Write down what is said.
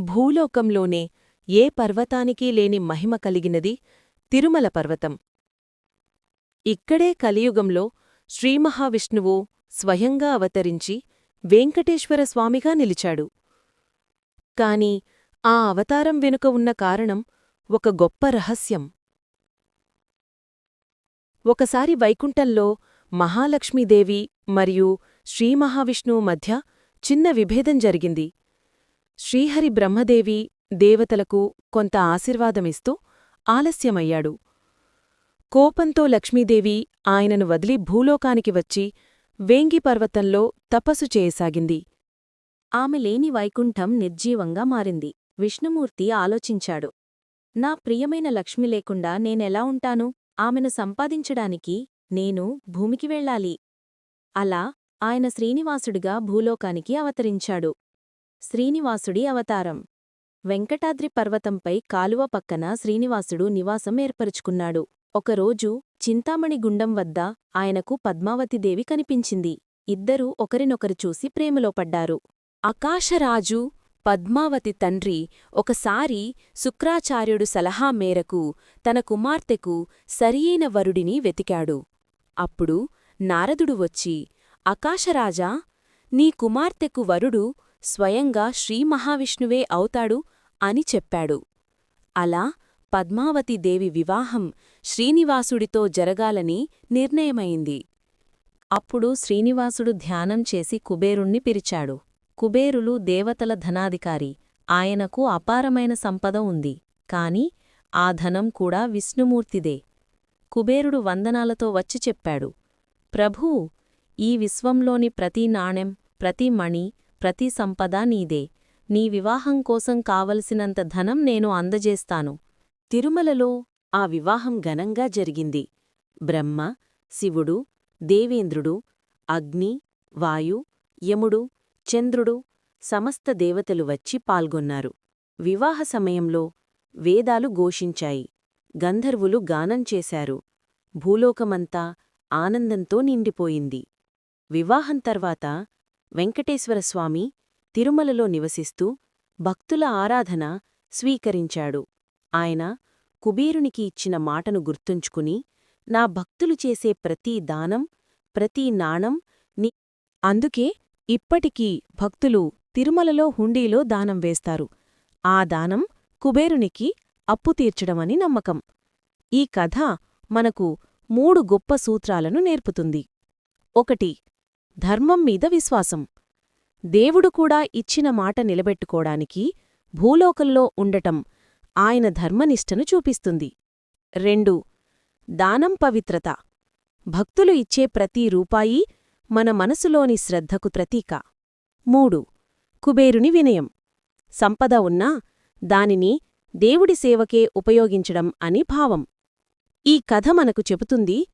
భూలోకంలోనే ఏ పర్వతానికీ లేని మహిమ కలిగినది తిరుమల పర్వతం. ఇక్కడే కలియుగంలో శ్రీమహావిష్ణువు స్వయంగా అవతరించి వెంకటేశ్వరస్వామిగా నిలిచాడు. కాని ఆ అవతారం వెనుక ఉన్న కారణం ఒక గొప్ప రహస్యం. ఒకసారి వైకుంఠంలో మహాలక్ష్మీదేవి మరియు శ్రీమహావిష్ణువు మధ్య చిన్న విభేదం జరిగింది. శ్రీహరి బ్రహ్మదేవి దేవతలకు కొంత ఆశీర్వాదమిస్తూ ఆలస్యమయ్యాడు. కోపంతో లక్ష్మీదేవి ఆయనను వదిలి భూలోకానికి వచ్చి వేంగి పర్వతంలో తపస్సు చేయసాగింది. ఆమె లేని వైకుంఠం నిర్జీవంగా మారింది. విష్ణుమూర్తి ఆలోచించాడు. నా ప్రియమైన లక్ష్మి లేకుండా నేనెలా ఉంటాను? ఆమెను సంపాదించడానికి నేను భూమికి వెళ్ళాలి. అలా ఆయన శ్రీనివాసుడిగా భూలోకానికి అవతరించాడు. శ్రీనివాసుడి అవతారం. వెంకటాద్రి పర్వతంపై కాలువ పక్కన శ్రీనివాసుడు నివాసం ఏర్పరుచుకున్నాడు. ఒకరోజు చింతామణి గుండం వద్ద ఆయనకు పద్మావతిదేవి కనిపించింది. ఇద్దరూ ఒకరినొకరు చూసి ప్రేమలో పడ్డారు. ఆకాశరాజు పద్మావతి తండ్రి ఒకసారి శుక్రాచార్యుడు సలహా మేరకు తన కుమార్తెకు సరియైన వరుడిని వెతికాడు. అప్పుడు నారదుడు వచ్చి ఆకాశరాజా నీ కుమార్తెకు వరుడు స్వయంగా శ్రీమహావిష్ణువే అవుతాడు అని చెప్పాడు. అలా పద్మావతీదేవి వివాహం శ్రీనివాసుడితో జరగాలని నిర్ణయమైంది. అప్పుడు శ్రీనివాసుడు ధ్యానం చేసి కుబేరుణ్ణి పిలిచాడు. కుబేరులు దేవతల ధనాధికారి. ఆయనకు అపారమైన సంపద ఉంది. కాని ఆ ధనం కూడా విష్ణుమూర్తిదే. కుబేరుడు వందనాలతో వచ్చి చెప్పాడు. ప్రభూ ఈ విశ్వంలోని ప్రతి నాణెం ప్రతి మణి ప్రతి సంపద నీదే. నీ వివాహం కోసం కావలసినంత ధనం నేను అందజేస్తాను. తిరుమలలో ఆ వివాహం ఘనంగా జరిగింది. బ్రహ్మ శివుడు దేవేంద్రుడు అగ్ని వాయు యముడు చంద్రుడు సమస్త దేవతలు వచ్చి పాల్గొన్నారు. వివాహ సమయంలో వేదాలు ఘోషించాయి. గంధర్వులు గానం చేశారు. భూలోకమంతా ఆనందంతో నిండిపోయింది. వివాహం తర్వాత వెంకటేశ్వరస్వామి తిరుమలలో నివసిస్తూ భక్తుల ఆరాధన స్వీకరించాడు. ఆయన కుబేరునికి ఇచ్చిన మాటను గుర్తుంచుకుని నా భక్తులు చేసే ప్రతి దానం ప్రతి నాణం ని అందుకే ఇప్పటికీ భక్తులు తిరుమలలో హుండీలో దానం వేస్తారు. ఆ దానం కుబేరునికి అప్పు తీర్చడమని నమ్మకం. ఈ కథ మనకు మూడు గొప్ప సూత్రాలను నేర్పుతుంది. ఒకటి ధర్మం మీద విశ్వాసం. దేవుడు కూడా ఇచ్చిన మాట నిలబెట్టుకోడానికి భూలోకంలో ఉండటం ఆయన ధర్మనిష్టను చూపిస్తుంది. రెండు. దానం పవిత్రత. భక్తులు ఇచ్చే ప్రతి రూపాయి మన మనసులోని శ్రద్ధకు ప్రతీక. మూడు. కుబేరుని వినయం. సంపద ఉన్నా దానిని దేవుడి సేవకే ఉపయోగించడం అని భావం. ఈ కథ మనకు చెబుతుంది